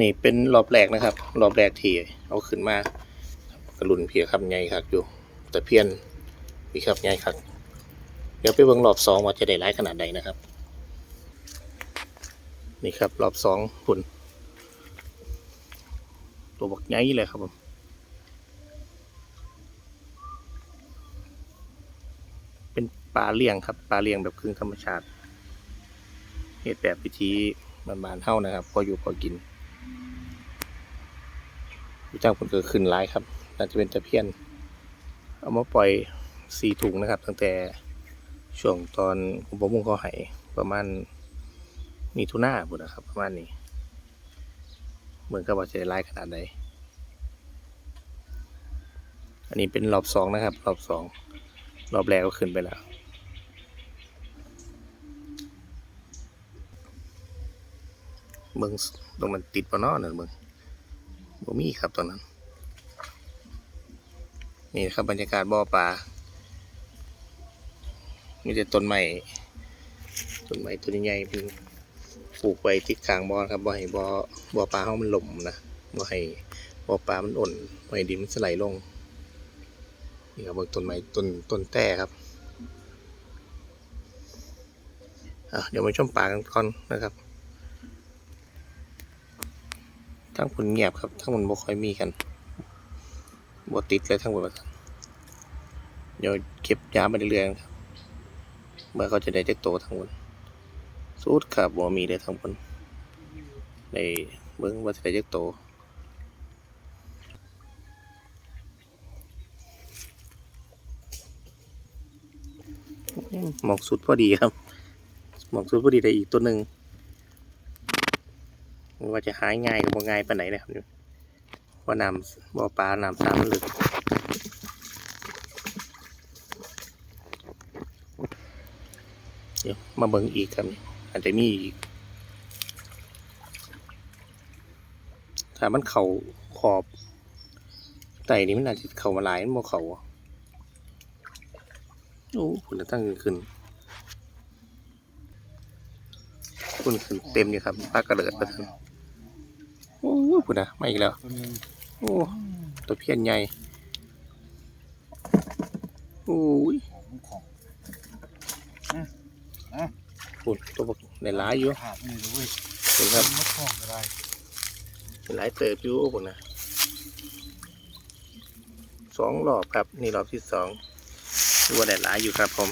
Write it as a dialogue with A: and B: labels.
A: นี่เป็นรอบแรกนะครับ รอบแรกที่เอาขึ้นมากระลุนเพียครับใหญ่ครับอยู่ แต่เพี้ยนมีครับใหญ่ครับเดี๋ยวไปเบิ่งรอบสองว่าจะได้ร้ายขนาดใดนะครับ นี่ครับรอบสองฝุ่นตัวบักใหญ่เลยครับผมเป็นปลาเลี้ยงครับปลาเลี้ยงแบบครึ่งธรรมชาติเหตุแบบพิธีบานๆเท่านะครับ พออยู่พอกิน จ้างผลเกิดขึ้นหลายครับน่าจะเป็นตะเพียน เอามาปล่อยสี่ถุงนะครับ ตั้งแต่ช่วงตอนผมประมุงเขาหายประมาณมีทุน่าบุนะครับ ประมาณนี้ เหมือนกับว่าจะได้หลายขนาดใดอันนี้เป็นรอบสองนะครับ รอบสองรอบแรกก็ขึ้นไปแล้วเมืองตรงนั้นติดปะเนาะนั่นเมือง บ่มีครับตอนนั้น นี่ครับบรรยากาศบ่อปลามีแต่ต้นไม้ต้นไม้ต้นใหญ่ๆเพิ่นปลูกไว้ติดกลางบ่อครับบ่ให้บ่อบ่อปลาเฮามันหล่มนะบ่ให้บ่อปลามันอ่อนบ่ให้ดินมันสไลด์ลงนี่ครับเบิ่งต้นไม้ต้นต้นแต้ครับเดี๋ยวมาชมป่ากันก่อนนะครับ ทั้งผลเงียบครับ ทั้งมันบ่ค่อยมีกันบ่ติดเลยทั้งหมดเดี๋ยวเก็บยาไปเรื่อยๆครับ เมื่อเขาจะได้เจ็กโตทั้งหมดสูตรครับบ่มีเลยทั้งหมดในเบิ่งว่าจะได้เจ็กโตหมอกสุดพอดีครับ หมอกสุดพอดีได้อีกตัวหนึ่ง ว่าจะหายง่ายกับบ่ง่ายปานไหนนะครับนี่ว่าน้ำบ่อปลาน้ำสามมันลึกเดี๋ยวมาเบิ่งอีกครับนี่อาจจะมีอีกถ้ามันเข่าขอบไต่นี่มันอาจจะเข่ามาหลายมันบ่เข่าอะโอ้ผุนตั้งขึ้นผุนขึ้นเต็มอยู่ครับปลากระเดิดไปทัน โอ้ผุนนะมาอีกแล้ว
B: ตัวหนึง
A: โอ้ตัวเพี้ยนใหญ่โอ้ย
B: ของของ
A: ผุนตัวบักในหลายอยู่
B: ขาดนี่เลย
A: เห็นครับ
B: นกของอะไร
A: หลายเติบอยู่ผุนนะสองรอบครับ นี่รอบที่สองดูว่าได้หลายอยู่ครับผม